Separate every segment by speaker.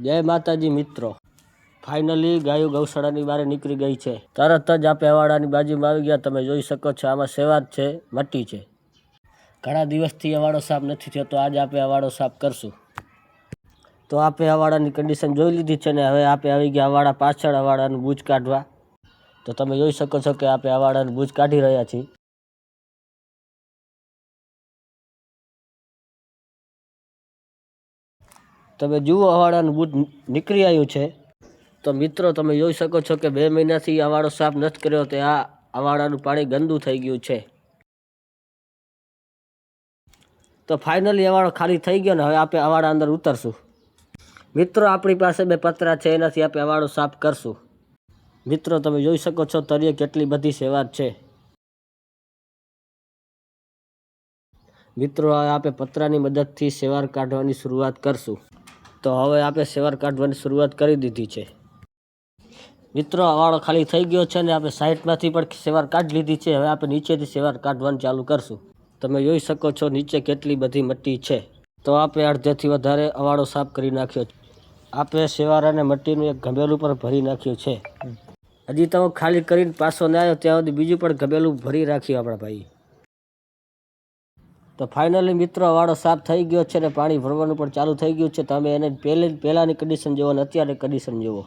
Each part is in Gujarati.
Speaker 1: જય માતાજી મિત્રો. ફાઇનલી ગાયો ગૌશાળાની બહાર નીકળી ગઈ છે. તરત જ આ અવાડાની બાજુમાં આવી ગયા. તમે જોઈ શકો છો, આમાં સેવા જ છે, મટ્ટી છે. ઘણા દિવસથી અવાડો સાફ નથી થયો, તો આજે આપણે અવાડો સાફ કરશું. તો આપે અવાડાની કન્ડિશન જોઈ લીધી છે ને હવે આપણે આવી ગયા અવાડા પાછળ અવાડાનું બૂજ કાઢવા. તો તમે જોઈ શકો છો કે આપણે અવાડાનું બૂજ કાઢી રહ્યા છીએ. તમે જુઓ અવાડાનું બૂટ નીકળી આવ્યું છે. તો મિત્રો, તમે જોઈ શકો છો કે બે મહિનાથી અવાડો સાફ નથી કર્યો તે આ અવાડાનું પાણી ગંદુ થઈ ગયું છે. તો ફાઇનલી અવાડો ખાલી થઈ ગયો ને હવે આપણે અવાડા અંદર ઉતરશું. મિત્રો, આપણી પાસે બે પતરા છે, એનાથી આપણે અવાડો સાફ કરશું. મિત્રો, તમે જોઈ શકો છો તળિયે કેટલી બધી સેવા છે. મિત્રો આપણે પતરાની મદદથી સેવાર કાઢવાની શરૂઆત કરશું. તો હવે આપણે સેવાર કાઢવાની શરૂઆત કરી દીધી છે. મિત્રો, અવાડો ખાલી થઈ ગયો છે ને આપણે સાઈડમાંથી પણ સેવાર કાઢી લીધી છે. હવે આપણે નીચેથી સેવાર કાઢવાનું ચાલુ કરશું. તમે જોઈ શકો છો નીચે કેટલી બધી મટ્ટી છે. તો આપણે અડધેથી વધારે અવાડો સાફ કરી નાખ્યો આપણે સેવાર અને મટ્ટીનું એક ગમેલું પણ ભરી નાખ્યું છે. હજી તો ખાલી કરીને પાછો ના આવ્યો, ત્યાં સુધી બીજું પણ ગમેલું ભરી રાખ્યું આપણા ભાઈ તો ફાઇનલી મિત્રો વાળો સાફ થઈ ગયો છે ને પાણી ભરવાનું પણ ચાલુ થઈ ગયું છે. તમે એને પહેલે પહેલાંની કન્ડિશન જુઓ ને અત્યારે કન્ડિશન જુઓ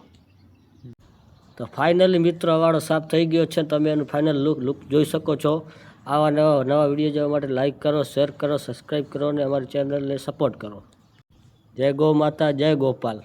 Speaker 1: તો ફાઇનલી મિત્રો વાળો સાફ થઈ ગયો છે તમે એનું ફાઇનલ લુક લુક જોઈ શકો છો. આવા નવા નવા વીડિયો જોવા માટે લાઇક કરો શેર કરો સબસ્ક્રાઈબ કરો અને અમારી ચેનલને સપોર્ટ કરો. જય ગૌ માતા, જય ગોપાલ.